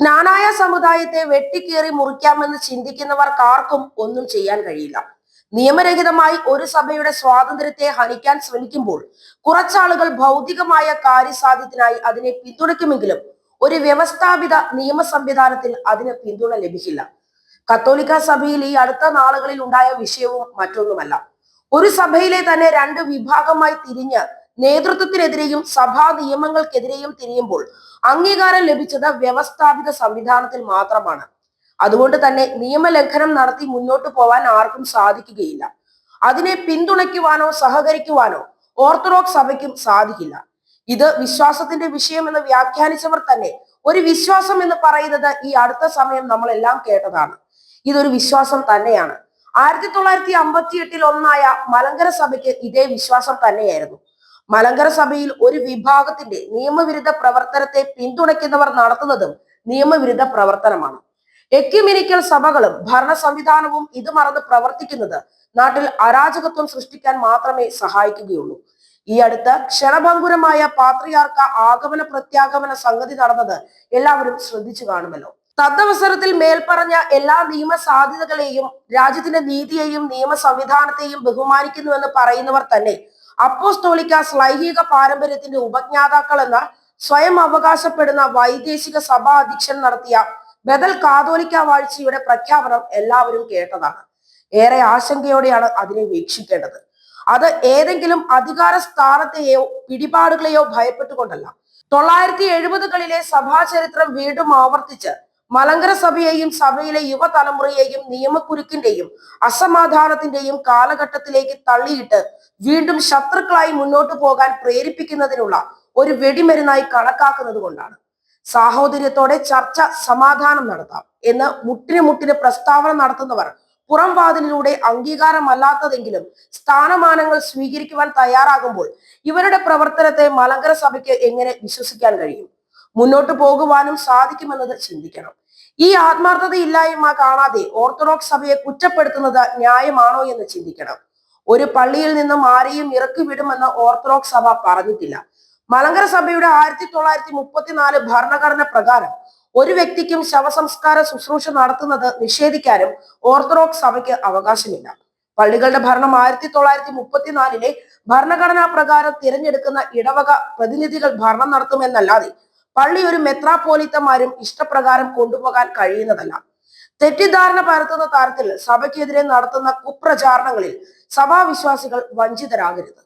ജ്ഞാനായ സമുദായത്തെ വെട്ടിക്കേറി മുറിക്കാമെന്ന് ചിന്തിക്കുന്നവർക്കാർക്കും ഒന്നും ചെയ്യാൻ കഴിയില്ല. നിയമരഹിതമായി ഒരു സഭയുടെ സ്വാതന്ത്ര്യത്തെ ഹനിക്കാൻ ശ്രമിക്കുമ്പോൾ കുറച്ചാളുകൾ ഭൗതികമായ കാര്യസാധ്യത്തിനായി അതിനെ പിന്തുണയ്ക്കുമെങ്കിലും ഒരു വ്യവസ്ഥാപിത നിയമ സംവിധാനത്തിൽ അതിന് പിന്തുണ ലഭിക്കില്ല. കത്തോലിക്ക സഭയിൽ ഈ അടുത്ത നാളുകളിൽ ഉണ്ടായ വിഷയവും മറ്റൊന്നുമല്ല. ഒരു സഭയിലെ തന്നെ രണ്ട് വിഭാഗമായി തിരിഞ്ഞ് നേതൃത്വത്തിനെതിരെയും സഭാ നിയമങ്ങൾക്കെതിരെയും തിരിയുമ്പോൾ അംഗീകാരം ലഭിച്ചത് വ്യവസ്ഥാപിത സംവിധാനത്തിൽ മാത്രമാണ്. അതുകൊണ്ട് തന്നെ നിയമലംഘനം നടത്തി മുന്നോട്ട് പോവാൻ ആർക്കും സാധിക്കുകയില്ല. അതിനെ പിന്തുണയ്ക്കുവാനോ സഹകരിക്കുവാനോ ഓർത്തഡോക്സ് സഭയ്ക്കും സാധിക്കില്ല. ഇത് വിശ്വാസത്തിന്റെ വിഷയമെന്ന് വ്യാഖ്യാനിച്ചവർ തന്നെ ഒരു വിശ്വാസം എന്ന് പറയുന്നത് ഈ അടുത്ത സമയം നമ്മളെല്ലാം കേട്ടതാണ്. ഇതൊരു വിശ്വാസം തന്നെയാണ്. ആയിരത്തി തൊള്ളായിരത്തി അമ്പത്തി എട്ടിൽ ഒന്നായ മലങ്കര സഭയ്ക്ക് ഇതേ വിശ്വാസം തന്നെയായിരുന്നു. മലങ്കര സഭയിൽ ഒരു വിഭാഗത്തിന്റെ നിയമവിരുദ്ധ പ്രവർത്തനത്തെ പിന്തുണയ്ക്കുന്നവർ നടത്തുന്നതും നിയമവിരുദ്ധ പ്രവർത്തനമാണ്. എക്യുമിനിക്കൽ സഭകളും ഭരണ സംവിധാനവും ഇത് മറന്ന് പ്രവർത്തിക്കുന്നത് നാട്ടിൽ അരാജകത്വം സൃഷ്ടിക്കാൻ മാത്രമേ സഹായിക്കുകയുള്ളൂ. ഈ അടുത്ത് ക്ഷണഭങ്കുരമായ പാത്രിയാർക്ക ആഗമന പ്രത്യാഗമന സംഗതി നടന്നത് എല്ലാവരും ശ്രദ്ധിച്ചു കാണുമല്ലോ. തദ്വസരത്തിൽ മേൽപ്പറഞ്ഞ എല്ലാ നിയമ സാധ്യതകളെയും രാജ്യത്തിന്റെ നീതിയെയും നിയമ സംവിധാനത്തെയും ബഹുമാനിക്കുന്നുവെന്ന് പറയുന്നവർ തന്നെ അപ്പോസ്തോലിക്ക സ്ലൈഹിക പാരമ്പര്യത്തിന്റെ ഉപജ്ഞാതാക്കൾ എന്ന് സ്വയം അവകാശപ്പെടുന്ന വൈദേശിക സഭാ അധ്യക്ഷൻ നടത്തിയ ബദൽ കാതോലിക്ക വാഴ്ചയുടെ പ്രഖ്യാപനം എല്ലാവരും കേട്ടതാണ്. ഏറെ ആശങ്കയോടെയാണ് അതിനെ വീക്ഷിക്കേണ്ടത്. അത് ഏതെങ്കിലും അധികാര സ്ഥാനത്തെയോ പിടിപാടുകളെയോ ഭയപ്പെട്ടുകൊണ്ടല്ല. തൊള്ളായിരത്തി എഴുപതുകളിലെ സഭാചരിത്രം വീണ്ടും ആവർത്തിച്ച് മലങ്കര സഭയെയും സഭയിലെ യുവതലമുറയെയും നിയമക്കുരുക്കിന്റെയും അസമാധാനത്തിന്റെയും കാലഘട്ടത്തിലേക്ക് തള്ളിയിട്ട് വീണ്ടും ശത്രുക്കളായി മുന്നോട്ട് പോകാൻ പ്രേരിപ്പിക്കുന്നതിനുള്ള ഒരു വെടിമരുന്നായി കണക്കാക്കുന്നത് കൊണ്ടാണ്. സാഹോദര്യത്തോടെ ചർച്ച സമാധാനം നടത്താം എന്ന് മുട്ടിന് മുട്ടിന് പ്രസ്താവന നടത്തുന്നവർ പുറം വാതിലിലൂടെ അംഗീകാരമല്ലാത്തതെങ്കിലും സ്ഥാനമാനങ്ങൾ സ്വീകരിക്കുവാൻ തയ്യാറാകുമ്പോൾ ഇവരുടെ പ്രവർത്തനത്തെ മലങ്കര സഭയ്ക്ക് എങ്ങനെ വിശ്വസിക്കാൻ കഴിയും? മുന്നോട്ട് പോകുവാനും സാധിക്കുമെന്നത് ചിന്തിക്കണം. ഈ ആത്മാർത്ഥത ആത്മാർത്ഥതയില്ലായ്മ കാണാതെ ഓർത്തഡോക്സ് സഭയെ കുറ്റപ്പെടുത്തുന്നത് ന്യായമാണോ എന്ന് ചിന്തിക്കണം. ഒരു പള്ളിയിൽ നിന്നും ആരെയും ഇറക്കി വിടുമെന്ന് ഓർത്തഡോക്സ് സഭ പറഞ്ഞിട്ടില്ല. മലങ്കര സഭയുടെ ആയിരത്തി തൊള്ളായിരത്തി മുപ്പത്തിനാല് ഭരണഘടന പ്രകാരം ഒരു വ്യക്തിക്കും ശവസംസ്കാര ശുശ്രൂഷ നടത്തുന്നത് നിഷേധിക്കാനും ഓർത്തഡോക്സ് സഭയ്ക്ക് അവകാശമില്ല. പള്ളികളുടെ ഭരണം ആയിരത്തി തൊള്ളായിരത്തി മുപ്പത്തിനാലിലെ ഭരണഘടനാ പ്രകാരം തിരഞ്ഞെടുക്കുന്ന ഇടവക പ്രതിനിധികൾ ഭരണം നടത്തുമെന്നല്ലാതെ പള്ളി ഒരു മെത്രാപോലിത്തമാരും ഇഷ്ടപ്രകാരം കൊണ്ടുപോകാൻ കഴിയുന്നതല്ല. തെറ്റിദ്ധാരണ പരത്തുന്ന തരത്തിൽ സഭയ്ക്കെതിരെ നടത്തുന്ന കുപ്രചാരണങ്ങളിൽ സഭാവിശ്വാസികൾ വഞ്ചിതരാകരുത്.